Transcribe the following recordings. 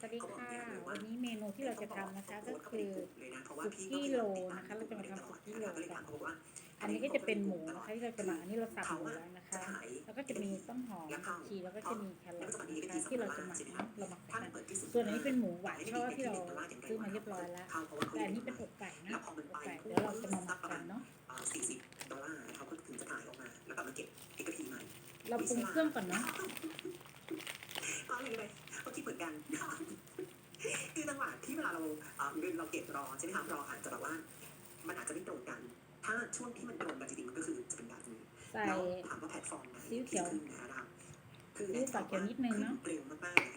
สวัสดีค่ะวันนี้เมนูที่เราจะทำนะคะก็คือสุสุกี้โลนะคะเราจะมาทำสุกี้โลกันอันนี้ก็จะเป็นหมูนะคะที่เราจะมาอันนี้เราสับหมูแล้วนะคะแล้วก็จะมีต้นหอมผักชีแล้วก็จะมีแครอทนะคะที่เราจะหมักเนาะเราหมักไปกันส่วนอันนี้เป็นหมูหวานทอดที่เราซื้อมาเรียบร้อยแล้วแต่อันนี้เป็นอกไก่นะอกไก่เดี๋ยวเราจะมาหมักกันเนาะสี่สิบดอลลาร์เขาก็ถึงจะถ่ายออกมาแล้วกลับมาเก็บเอกพีใหม่เราปรุงเครื่องก่อนเนาะก็เลยเลยก็คิด เหมือนกันคือจังหวะที่เวลาเราเอ่อเราเก็บรอใช่ไหมคะรออาจจะแบบว่า มันอาจจะไม่ตรงกัน ถ้าช่วงที่มันตรงกันจริงๆมันก็คือจะเป็นแบบนี้ใส่แล้วถามว่าแพลตฟอร์มไหนซีอิ๊วเขียวที่ขึ้นนะครับคือซีอิ๊วฝาเขียวนิดนึงเนอะเร็วมากๆ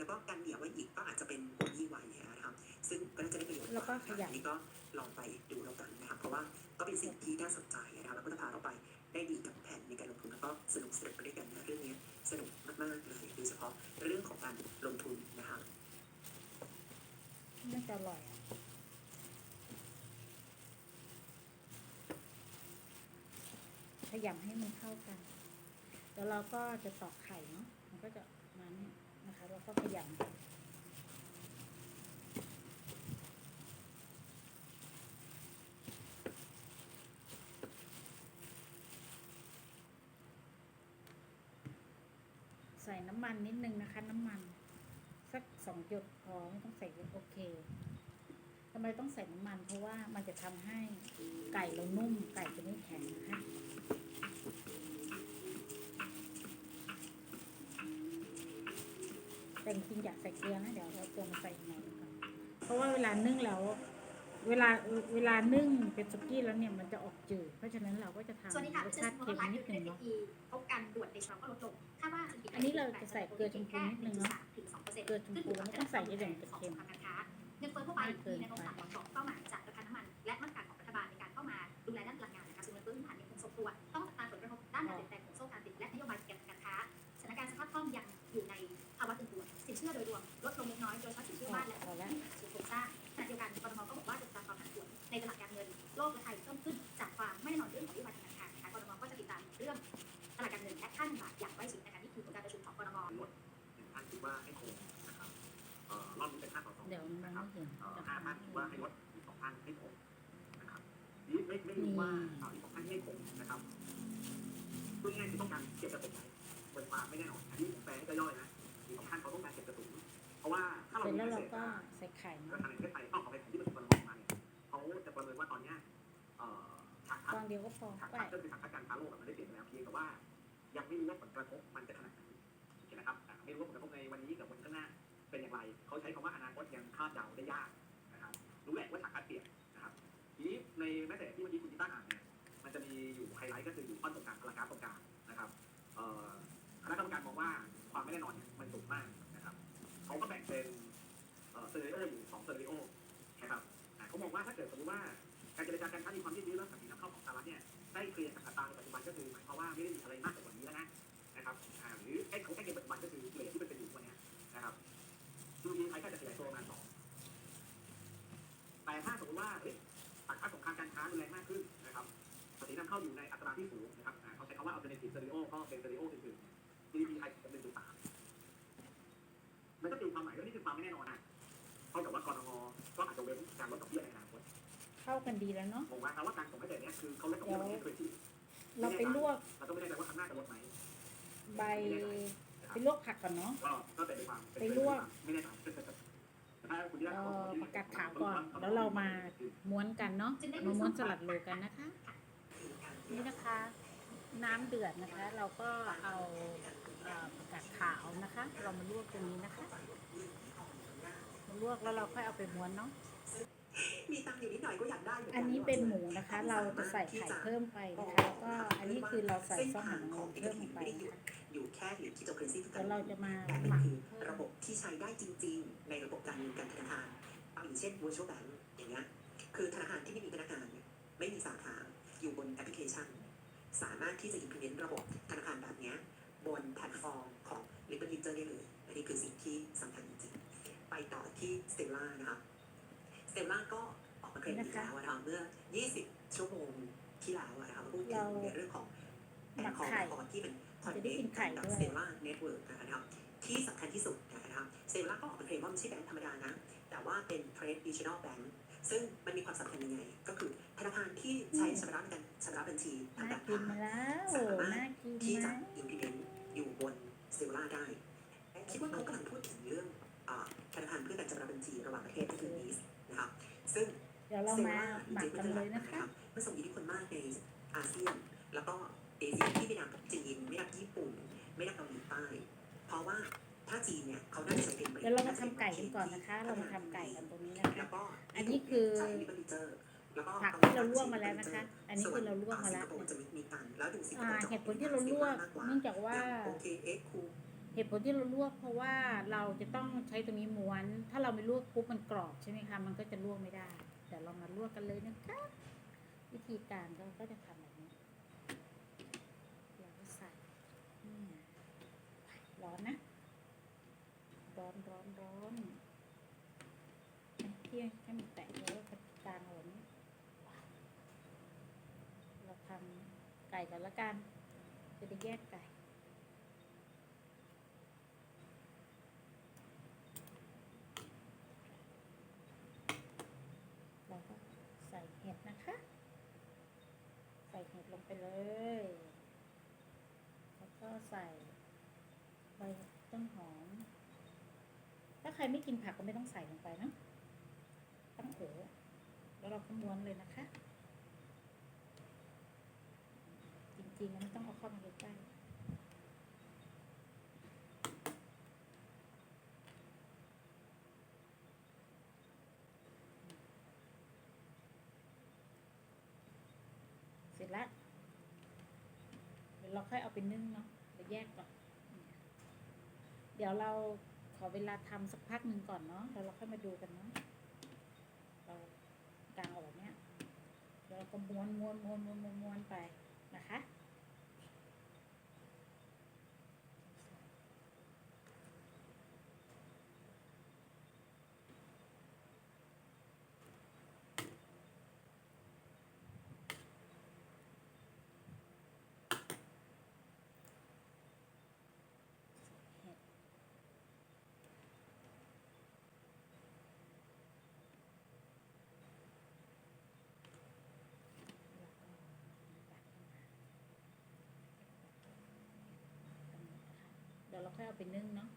แล้วก็กันเหนียวไว้อีกก็อาจจะเป็นโบยี่ไว้นะครับซึ่งก็น่าจะได้ประโยชน์แล้วก็ขยำอันนี้ก็ลองไปดูแล้วกันนะครับเพราะว่าก็เป็นสิ่งที่น่าสนใจนะครับแล้วก็จะพาเราไปได้ดีกับแผนในการลงทุนแล้วก็สนุกสนุกไปด้วยกันนะเรื่องนี้สนุกมากๆเลยโดยเฉพาะเรื่องของการลงทุนนะครับน่าจะอร่อยอะขยำให้มันเข้ากัน แล้วเราก็จะตอกไข่เนาะ มันก็จะมาเนี่ยนะคะแล้ว ก็ขยำใส่น้ำมันนิดนึงนะคะ น้ำมัน สักสองหยดพอไม่ต้องใส่เยอะโอเคทำไมต้องใส่น้ำมันเพราะว่ามันจะทำให้ไก่เรานุ่มไก่จะไม่แข็งนะคะ แต่จริงๆอยากใส่เกลือนะเดี๋ยวเราเกลือมาใส่หน่อยก่อนเพราะว่าเวลานึ่งแล้วเวลาเวลานึ่งเป็นสุกี้แล้วเนี่ยมันจะออกจืด เพราะฉะนั้นเราก็จะทำสวัสดีค่ะรสเชิชาญติชมเค็มไลฟ์นิยูดทูนึบงทีเนาะพบกันด่วนในช็อปก็ลดลงคาดว่าอันนี้เราจะใส่เกลือชมพูนิดนึงเนอะถึงสองเปอร์เซ็นต์เกลือชมพูเราไม่ต้องใส่เยอะเดี๋ยวมันจะเค็มของการค้าเงินเฟ้อทั่วไปมีแนวโน้มต่ำกว่าเป้าหมายจากราคาน้ำมันและมาตรการของรัฐบาลในการเข้ามาดูแลด้านพลังงาน ลดลงเล็กน้อยโดยเฉพาะสินเชื่อบ้านและพอแล้วส่วนโครงสร้างขณะเดียวกันกรทมก็บอกว่าจะตามความผันผวนในตลาดการเงินโลกและไทยเพิ่มขึ้นจากความไม่แน่นอนเรื่องของนโยบายธนาคารนะคะกรทมก็จะติดตามเรื่องตลาดการเงินและค่าเงินบาทอย่างใกล้ชิดนะคะนี่คือผลการประชุมของกรทมลดหนึ่งท่านคิดว่าให้คงนะครับเอ่อรอบนี้เป็นท่านต่อสองเดี๋ยวมันนะคไม่รับเห็นเอ่อจะห้าทำท่านคิดว่าให้ลดอีกสองท่านให้คงนะครับนี่ไม่ไม่รู้ว่าเอ่ออีกสองท่านให้คงนะครับพูดง่ายๆคือต้องการเก็บกระตุกไว้บน ราร็จมีแล้วเศเราษก็ใส่ไข่ธเนาะนาคารแห่งประเทศไทยเอาเอาไปที่ประชุมกรมมาเนี่ยเขาจะประเมินว่าตอนเนี้ยเอ่อฉากทัดฟองเดียวก็พอฉากไปทัดก็คือฉากทัดการค้าโลกอะมันได้เปลี่ยนไปแล้วเพียงแต่ว่า ยังไม่รู้ว่าผลกระทบมันจะขนาดไหนโอเคนะครับอะไม่รู้ว่าผลกระทบในวันนี้กับวันข้างหน้าเป็นอย่างไรเขาใช้คำว่าอนาคตยังคาดเดาได้ยากนะครับรู้แหละว่าฉากทัดเปลี่ยนนะครับทีนี้ในแมสเซจที่เมื่อกี้คุณจิต้าอ่านเนี่ยมันจะมีอยู่ไฮไลท์ก็คืออยู่ข้อตรงกลางพลังงานตรงกลางนะครับเอ่อคณะกรรมการมองว่าความไม่แน่นอนเนี่ย กิดสมมติว่าการเจรจาการค้ามีความยืดเยื้อเรื่องภาษีนำเข้าของสหรัฐเนี่ยได้เคลียร์จากอัตราในปัจจุบันก็คือหมายความว่าไม่ได้มีอะไรมากกว่า เข้ากันดีแล้วเนาะผมว่าคำว่าการส่งไม่แต่เนี้ยคือเขาลดดอกเบี้ยแบบนี้เคยที่เราไปลวกเราก็ไม่แน่ใจว่าข้างหน้าจะลดไหมใบไปลวกผักก่อนเนาะก็ก็เป็นไปความไปลวกไม่แน่ใจถ้าคุณที่ได้เราประกาศขาวก่อน แล้วเรามาม้วนกันเนาะมาม้วนสลัดโลกันนะคะ นี่นะคะ น้ำเดือดนะคะ เราก็เอาเอ่อผักกาดขาวนะคะ เรามาลวกตรงนี้นะคะมาลวกแล้วเราค่อยเอาไปม้วนเนาะ มีตังค์อยู่นิดหน่อยก็อยากได้เหมืกัอันนี้เป็นหมูนะคะ เราจะใส่ไข่เพิ่มไปนะคะแล้วก็อันนี้คือเราใส่ซอสหางนางรมเพิ่มลงไปนะคะอยู่แค่เหรียญคริปโตเคอเรนซีทุกแล้วเราจะมาแต่หมันมักคือเพิ่ระมบบที่ใช้ได้จริง ๆ ในระบบการเงินการธนาคารเอาอย่างเช่น virtual bank อย่างเงี้ยคือธนาคารที่ไม่มีพนักงานเนี่ยไม่มีสาขาอยู่บนแอปพลิเคชัน สามารถที่จะ implement ระบบธนาคารแบบเนี้ยบนแพลตฟอร์มของ Liberty Ledger ได้เลย อันนี้คือสิ่งที่สำคัญจริงๆ ไปต่อที่ล่านะคะ เซลล่าก็ออกมาเคลมอีกแล้วนะคะเมื่อ 20 ชั่วโมงที่แล้วอะนะคะพูดถึงในเรื่องของแอลกอฮอล์ที่เป็นคอนเนคกับเซลล่าเน็ตเวิร์กนะครับที่สำคัญที่สุดนะครับเซลล่าก็ออกมาเคลมว่าไม่ใช่แบงก์ธรรมดานะ แต่ว่าเป็นเทรดดิจิทัลแบงก์ซึ่งมันมีความสำคัญยังไง ก็คือธนาคารที่ใช้ชำระเงินชำระบัญชีทางน่าแบบกินผ่านไหมแล้วสามารถน่ากินที่จะนะ implement อยู่บนเซลล่าได้และคิดว่าเขากำลังพูดถึงเรื่องอ่าธนาคารเพื่อการชำระบัญชีระหว่างประเทศก็คือ NIS นะครับซึ่ง เดี๋ยวเรามาหมักกันเลยนะคะมันส่งอิทธิพลมากในอาเซียน แล้วก็เอเชียที่ไม่นับจีนไม่นับญี่ปุ่น ไม่นับเกาหลีใต้เพราะว่าถ้าจีนเนี่ยเขาน่าจะใช้เป็นเดี๋ยวเรามาทำไก่กันก่อนนะคะ เรามาทำไก่กันตรงนี้นะคะแล้วก็อันนี้คือใช้ Liberator แล้วก็ผักที่เราลวกมาแล้วนะคะ อันนี้คือเราลวกมาแล้วสิงคโปร์จะมีมีกันแล้วดูสิงคอ่าโปร์จะเหตุผลที่เราลวกเนื่องจากว่าโอเคเอ็กคูเหตุผลที่เราลวกเพราะว่าเราจะต้องใช้ตรงนี้ม้วน ถ้าเราไม่ลวกปุ๊บมันกรอบใช่ไหมคะ มันก็จะลวกไม่ได้ เดี๋ยวเรามาลวกกันเลยนะคะ วิธีการก็ก็จะทำแบบนี้เราก็ใส่ร้อนนะ ร้อนร้อนร้อนเที่ยงให้มันแตกแล้วก็จางเอาแบบนี้เราทำไก่ก่อนละกัน จะได้แยกไก่ เราก็ใส่เห็ดนะคะ ใส่เห็ดลง ไปเลย แล้วก็ใส่ใบต้นหอม ถ้าใครไม่กินผักก็ไม่ต้องใส่ลงไปนะตั้งโอแล้วเราก็ม้วนเลยนะคะ จริงๆแล้วไม่ต้องเอาเข้ามาใกล้ๆเสร็จแล้ว เราค่อยเอาไปนึ่งเนาะเราแยกก่อน เดี๋ยวเราขอเวลาทำสักพักหนึ่งก่อนเนาะแล้วเราค่อยมาดูกันเนาะเรากางออกแบเนี้ยเดี๋ยวเราก็ม้วนม้วนม้วนม้วนม้วนม้วนไปนะคะ เห็ดแล้วก็ตักขึ้นมาตรงนี้นะคะเดี๋ ยวเราค่อยเอาไปนึ่งเนาะ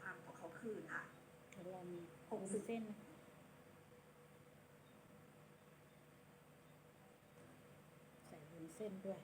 ความของเขาคืนค่ะเดี๋ยวเรามีวุ้นเส้นนะคะใส่วุ้นเส้นด้วย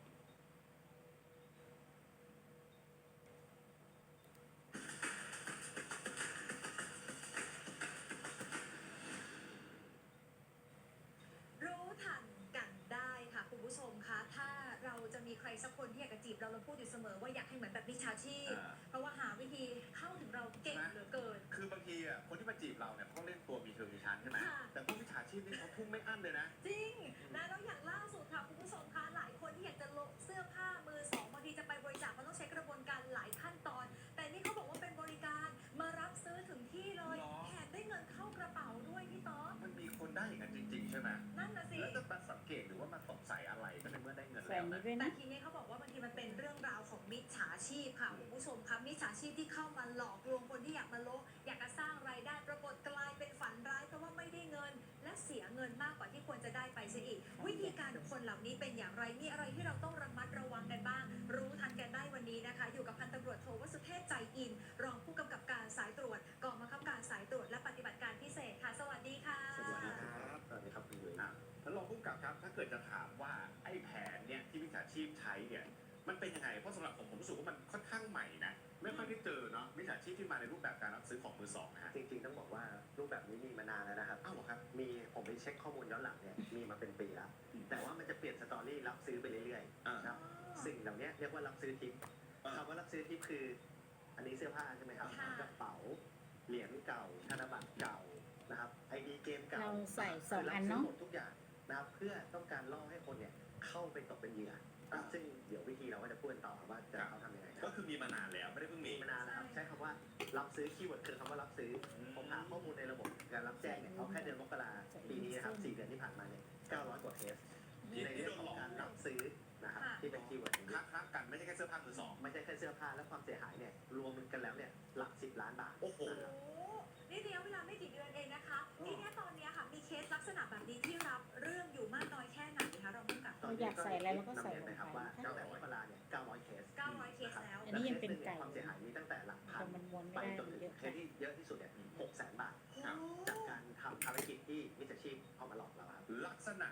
พูดอยู่เสมอว่าอยากให้เหมือนแบบมิจฉาชีพ อ่า เพราะว่าหาวิธีเข้าถึงเราเก่งเหลือเกิน คือบางทีอะคนที่มาจีบเราเนี่ยเขาต้องเล่นตัวมีเชิงมีชั้นใช่ไหมค่ะ แต่พวกมิจฉาชีพนี่เขาพุ่งไม่อั้นเลยนะ จริงนะแล้วอย่างล่าสุดค่ะคุณผู้ชมคะหลายคนที่อยากจะลงเสื้อผ้ามือสองบางทีจะไปบริจาคมันต้องใช้กระบวนการหลายขั้นตอน แต่นี่เขาบอกว่าเป็นบริการมารับซื้อถึงที่เลยหรอ แถมได้เงินเข้ากระเป๋าด้วยพี่ต๊อกมันมีคนได้อย่างนั้นจริง ๆ ใช่ไหมนั่นนะสิ แล้วจะมาสังเกตหรือว่ามาสงสัยอะไรก็ในเมื่อได้เงินใส่แล้วนี้นะด้วยแต่นะ ที ชีพค่ะคุณผู้ชมคะมิจฉาชีพที่เข้ามาหลอกลวงคนที่อยากมาโลอยากจะสร้างรายได้ปรากฏกลายเป็นฝันร้ายเพราะว่าไม่ได้เงิน และเสียเงินมากกว่าที่ควรจะได้ไปซะอีก วิธีการของคนเหล่านี้เป็นอย่างไรมีอะไรที่เราต้องระมัดระวังกันบ้าง รู้ทันกันได้วันนี้นะคะ อยู่กับพันตำรวจโทวสุเทพใจอิน รองผู้กำกับการสายตรวจกองบังคับการสายตรวจและปฏิบัติการพิเศษค่ะ สวัสดีค่ะ สวัสดีครับสวัสดีครับคุณยุ้ยนะแล้วรองผู้กำกับครับถ้าเกิดจะถามว่าไอ้แผนเนี่ยที่มิจฉาชีพใช้เนี่ย มันเป็นยังไง เพราะสำหรับผมผมรู้สึกว่ามันค่อนข้างใหม่นะ ไม่ค่อยได้เจอเนาะมิจฉาชีพที่มาในรูปแบบการรับซื้อของมือสองนะฮะ จริงๆต้องบอกว่ารูปแบบนี้มีมานานแล้วนะครับ อ้าวเหรอครับ มีผมไปเช็คข้อมูลย้อนหลังเนี่ยมีมาเป็นปีแล้วแต่ว่ามันจะเปลี่ยนสตอรี่รับซื้อไปเรื่อยอ่าๆนะครับสิ่งเหล่านี้เรียกว่ารับซื้อทิปอ่า คำว่ารับซื้อทิปคือ อันนี้เสื้อผ้าใช่ไหมครับค่ะ กระเป๋าเหรียญเก่าธนบัตรเก่านะครับไอดีเกมเก่าเราใส่สองคืรับอันซื้เนาะหมดทุกอย่างนะครับเพื่อต้องการล่อให้คนเนี่ยเข้าไปตกเป็นเหยื่อนะ ครับซึ่งเดี๋ยววิธีเราก็จะพูดกันต่อว่าจะเขาทำยังไงคก็รับคือมีมานานแล้วไม่ได้เพิ่งมีมีมานานแล้วครับใช้คำว่ารับซื้อคีย์เวิร์ดคือคำว่ารับซื้อ ผมหาข้อมูลในระบบการรับแจ้งเนี่ยเอาแค่เดือนมกราปีนี้นะครับ4เดือนที่ผ่านมาเนี่ย900กว่าเคสในเรื่องของการรับซื้อนะครับที่เป็นคีย์เวิร์ดอย่างคนี้ล้าคล้ากันไม่ใช่แค่เสื้อผ้ามือสอง ไม่ใช่แค่เสื้อผ้าและความเสียหายเนี่ยรวมกันแล้วเนี่ยหลัก10ล้านบาทโอ้โหโอ้โหนี่ องกับตอนเราอยากใส่อะไรเราก็ใส่นำเรียนนะครับว่าตั้งแต่มกราเนี่ย900เคส900เคสแล้วอันนี้ยังเป็นไก่ความเสียหายมีตั้งแต่หลักพัแต่นมันม้วนไปไม่ได้จนมันถึเยงอะเคสที่เยอะที่สุดเนี่ย6แสนบาทครับจากการทำภารกิจที่มิจฉาชีพเอามาหลอกเราครับลักษณะ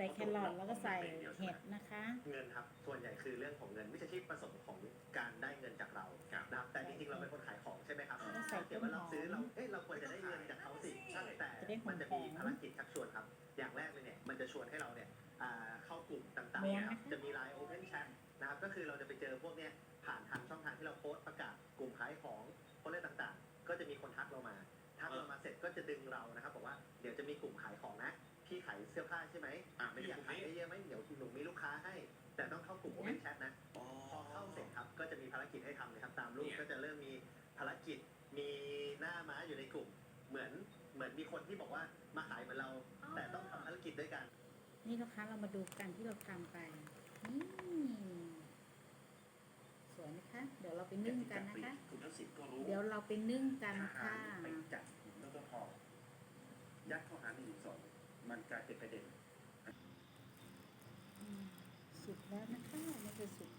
ส่แครอทแล้วก็ใส่เห็ดนะคะ เงินครับ ส่วนใหญ่คือเรื่องของเงินมิจฉาชีพประสงค์ของการได้เงินจากเราครับนะครับแต่จริงๆเราเป็นคนขายของใช่ไหมครับแล้วก็ใส่เดี๋ยวว่าเราซื้อเราเอ๊ะเราควรจะได้เงินจากเขาสิใช่แต่จะได้หอมๆมันจะมีภารกิจชักชวนครับ อย่างแรกเลยเนี่ยมันจะชวนให้เราเนี่ยอ่าเข้ากลุ่มต่างๆม้วนเนี่ยไหมครับจะมีไลน์ Open Chat นะครับก็คือเราจะไปเจอพวกเนี้ยผ่านทางช่องทางที่เราโพสต์ประกาศกลุ่มขายของโพสต์อะไรต่างๆ ก็จะมีคนทักเรามา ทักเรามาเสร็จก็จะดึงเรานะครับบอกว่าเดี๋ยวจะมีกลุ่มขายของนะ พี่ขายเสื้อผ้าใช่ไหมอะไม่พี่ออยยู่ยากตรงขายนี้ได้เยอะไหมเดี๋ยวหนูมีลูกค้าให้ แต่ต้องเข้ากลุ่ม Open Chat นะ อ๋อ พอเข้าเสร็จครับ ก็จะมีภารกิจให้ทำเลยครับ ตามรูปเนี่ย ก็จะเริ่มมีภารกิจ มีหน้าม้าอยู่ในกลุ่ม เหมือน เหมือนมีคนที่บอกว่ามาขายเหมือนเรา แต่ต้องทำภารกิจด้วยกัน นี่นะคะเรามาดูกันที่เราทำไปนี่สวยนะคะ เดี๋ยวเราไปนึ่งกันนะคะ คุณทักษิณก็รู้เดี๋ยวเราไปนึ่งกันทหาค่ะรไปจับกลุ่มแล้วก็พอยัดข้อหาหนึ่งสอง มันกลายเป็นประเด็น สุดแล้วนะคะนี่จะสุด